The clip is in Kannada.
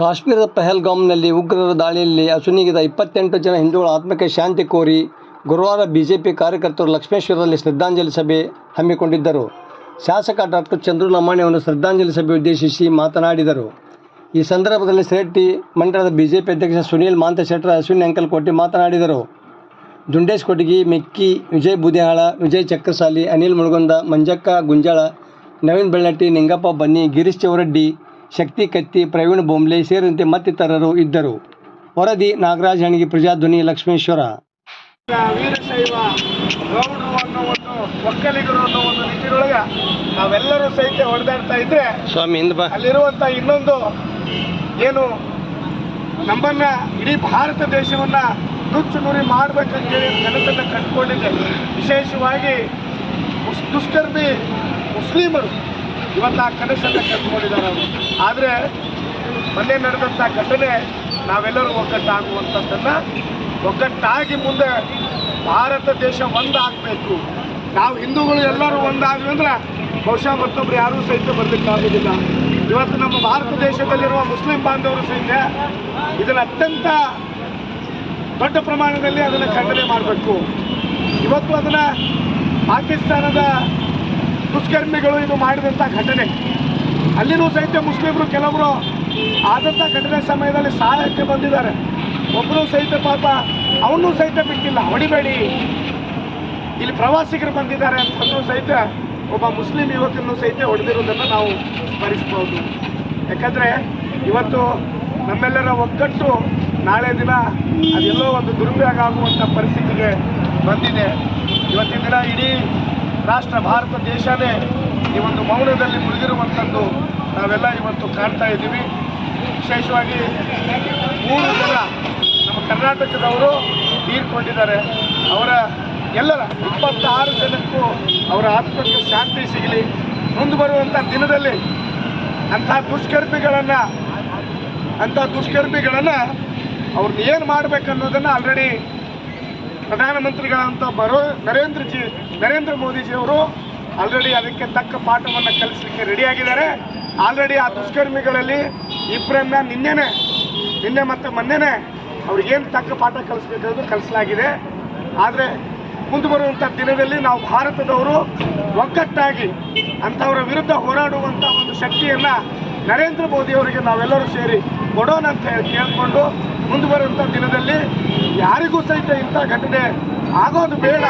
ಕಾಶ್ಮೀರದ ಪೆಹಲ್ಗಾಮ್ನಲ್ಲಿ ಉಗ್ರರ ದಾಳಿಯಲ್ಲಿ ಅಸುನೀಗಿದ ಇಪ್ಪತ್ತೆಂಟು ಜನ ಹಿಂದೂಗಳ ಆತ್ಮಕ್ಕೆ ಶಾಂತಿ ಕೋರಿ ಗುರುವಾರ ಬಿಜೆಪಿ ಕಾರ್ಯಕರ್ತರು ಲಕ್ಷ್ಮೇಶ್ವರದಲ್ಲಿ ಶ್ರದ್ಧಾಂಜಲಿ ಸಭೆ ಹಮ್ಮಿಕೊಂಡಿದ್ದರು. ಶಾಸಕ ಡಾಕ್ಟರ್ ಚಂದ್ರು ಲಮಾಣಿಯವರು ಶ್ರದ್ಧಾಂಜಲಿ ಸಭೆ ಉದ್ದೇಶಿಸಿ ಮಾತನಾಡಿದರು. ಈ ಸಂದರ್ಭದಲ್ಲಿ ಶೆಟ್ಟಿ ಮಂಡಲದ ಬಿಜೆಪಿ ಅಧ್ಯಕ್ಷ ಸುನೀಲ್ ಮಾಂತಶೆಟ್ಟರ್ ಅಶ್ವಿನಿ ಅಂಕಲ್ಕೋಟಿ ಮಾತನಾಡಿದರು. ದುಂಡೇಶ್ ಕೊಟಗಿ ಮೆಕ್ಕಿ, ವಿಜಯ್ ಬೂದಿಹಾಳ, ವಿಜಯ್ ಚಕ್ರಸಾಲಿ, ಅನಿಲ್ ಮುಳುಗೊಂದ, ಮಂಜಕ್ಕ ಗುಂಜಾಳ, ನವೀನ್ ಬೆಳ್ಳಟ್ಟಿ, ನಿಂಗಪ್ಪ ಬನ್ನಿ, ಗಿರೀಶ್ ಚೌರಡ್ಡಿ ಶಕ್ತಿ ಕತ್ತಿ ಪ್ರವೀಣ್ ಬೊಂಬ್ಲೆ ಸೇರಿದಂತೆ ಮತ್ತಿತರರು ಇದ್ದರು. ವರದಿ ನಾಗರಾಜ್ ಹಣಗಿ ಪ್ರಜಾಧ್ವನಿ ಲಕ್ಷ್ಮೇಶ್ವರ. ವೀರಶೈವ ಗೌಡರು ಅನ್ನೋ ಒಂದು ಒಕ್ಕಲಿಗರು ಅನ್ನೋ ಒಂದು ನಿಟ್ಟಿನೊಳಗೆ ನಾವೆಲ್ಲರೂ ಸಹಿತ ಹೊಡೆದಾಡ್ತಾ ಇದ್ರೆ ಸ್ವಾಮಿ ಅಲ್ಲಿರುವಂಥ ಇನ್ನೊಂದು ಏನು ನಮ್ಮನ್ನ ಇಡೀ ಭಾರತ ದೇಶವನ್ನ ನುಚ್ಚು ನುರಿ ಮಾಡ್ಬೇಕಂತೇಳಿ ಕನಸನ್ನು ಕಟ್ಕೊಂಡಿದ್ದೆ ವಿಶೇಷವಾಗಿ ದುಷ್ಕರ್ಮಿ ಮುಸ್ಲಿಮರು. ಇವತ್ತು ಆ ಕನಸನ್ನು ಕಟ್ಕೊಂಡಿದ್ದಾರೆ ಅವರು. ಆದರೆ ಮೊನ್ನೆ ನಡೆದಂಥ ಘಟನೆ ನಾವೆಲ್ಲರೂ ಒಗ್ಗಟ್ಟಾಗುವಂಥದ್ದನ್ನು ಒಗ್ಗಟ್ಟಾಗಿ ಮುಂದೆ ಭಾರತ ದೇಶ ಒಂದಾಗಬೇಕು. ನಾವು ಹಿಂದೂಗಳು ಎಲ್ಲರೂ ಒಂದಾದ್ವಿ ಅಂದ್ರೆ ಬಹುಶಃ ಮತ್ತೊಬ್ರು ಯಾರೂ ಸಹಿತ ಬರಲಿಕ್ಕಾಗೋದಿಲ್ಲ ಇವತ್ತು ನಮ್ಮ ಭಾರತ ದೇಶದಲ್ಲಿರುವ ಮುಸ್ಲಿಂ ಬಾಂಧವರು ಸಹಿತ ಇದನ್ನು ಅತ್ಯಂತ ದೊಡ್ಡ ಪ್ರಮಾಣದಲ್ಲಿ ಅದನ್ನು ಖಂಡನೆ ಮಾಡಬೇಕು. ಇವತ್ತು ಅದನ್ನು ಪಾಕಿಸ್ತಾನದ ದುಷ್ಕರ್ಮಿಗಳು ಇದು ಮಾಡಿದಂಥ ಘಟನೆ. ಅಲ್ಲಿನೂ ಸಹಿತ ಮುಸ್ಲಿಮರು ಕೆಲವರು ಆದಂಥ ಘಟನೆ ಸಮಯದಲ್ಲಿ ಸಹಾಯಕ್ಕೆ ಬಂದಿದ್ದಾರೆ. ಒಬ್ಬರು ಸಹಿತ ಪಾಪ ಅವನು ಸಹಿತ ಬಿಟ್ಟಿಲ್ಲ. ಹೊಡಿಬೇಡಿ. ಇಲ್ಲಿ ಪ್ರವಾಸಿಗರು ಬಂದಿದ್ದಾರೆ ಅಂತಂದ್ರೂ ಸಹಿತ ಒಬ್ಬ ಮುಸ್ಲಿಂ ಯುವಕನ್ನು ಸಹಿತ ಹೊಡೆದಿರುವುದನ್ನು ನಾವು ಸ್ಮರಿಸ್ಬೋದು. ಯಾಕಂದರೆ ಇವತ್ತು ನಮ್ಮೆಲ್ಲರ ಒಗ್ಗಟ್ಟು ನಾಳೆ ದಿನ ಅದೆಲ್ಲೋ ಒಂದು ದುರುಪಯೋಗ ಆಗುವಂಥ ಪರಿಸ್ಥಿತಿಗೆ ಬಂದಿದೆ. ಇವತ್ತಿನ ದಿನ ಇಡೀ ರಾಷ್ಟ್ರ ಭಾರತ ದೇಶವೇ ಈ ಒಂದು ಮೌನದಲ್ಲಿ ಮುಳುಗಿರುವಂಥದ್ದು ನಾವೆಲ್ಲ ಇವತ್ತು ಕಾಣ್ತಾ ಇದ್ದೀವಿ. ವಿಶೇಷವಾಗಿ ಮೂರು ಜನ ನಮ್ಮ ಕರ್ನಾಟಕದವರು ತೀರ್ಕೊಂಡಿದ್ದಾರೆ. ಅವರ ಎಲ್ಲರ ಇಪ್ಪತ್ತಾರು ಜನಕ್ಕೂ ಅವರ ಆತ್ಮಕ್ಕೆ ಶಾಂತಿ ಸಿಗಲಿ. ಮುಂದೆ ಬರುವಂಥ ದಿನದಲ್ಲಿ ಅಂಥ ದುಷ್ಕರ್ಮಿಗಳನ್ನು ಅಂಥ ದುಷ್ಕರ್ಮಿಗಳನ್ನು ಅವ್ರನ್ನ ಏನು ಮಾಡಬೇಕನ್ನೋದನ್ನು ಆಲ್ರೆಡಿ ಪ್ರಧಾನಮಂತ್ರಿಗಳಂತ ಬರೋ ನರೇಂದ್ರ ಜಿ, ನರೇಂದ್ರ ಮೋದಿಜಿಯವರು ಆಲ್ರೆಡಿ ಅದಕ್ಕೆ ತಕ್ಕ ಪಾಠವನ್ನು ಕಲಿಸಲಿಕ್ಕೆ ರೆಡಿಯಾಗಿದ್ದಾರೆ ಆಲ್ರೆಡಿ ಆ ದುಷ್ಕರ್ಮಿಗಳಲ್ಲಿ ಇಬ್ಬರನ್ನ ನಿನ್ನೆನೆ, ನಿನ್ನೆ ಮತ್ತು ಮೊನ್ನೆನೆ ಅವ್ರಿಗೇನು ತಕ್ಕ ಪಾಠ ಕಲಿಸ್ಬೇಕಾದ್ರು ಕಲಿಸಲಾಗಿದೆ. ಆದರೆ ಮುಂದೆ ಬರುವಂಥ ದಿನದಲ್ಲಿ ನಾವು ಭಾರತದವರು ಒಗ್ಗಟ್ಟಾಗಿ ಅಂಥವರ ವಿರುದ್ಧ ಹೋರಾಡುವಂಥ ಒಂದು ಶಕ್ತಿಯನ್ನು ನರೇಂದ್ರ ಮೋದಿಯವರಿಗೆ ನಾವೆಲ್ಲರೂ ಸೇರಿ ಕೊಡೋಣ ಅಂತ ಹೇಳಿ, ಕೇಳಿಕೊಂಡು ಮುಂದೆ ಬರುವಂಥ ದಿನದಲ್ಲಿ ಯಾರಿಗೂ ಸಹಿತ ಇಂಥ ಘಟನೆ ಆಗೋದು ಬೇಡ.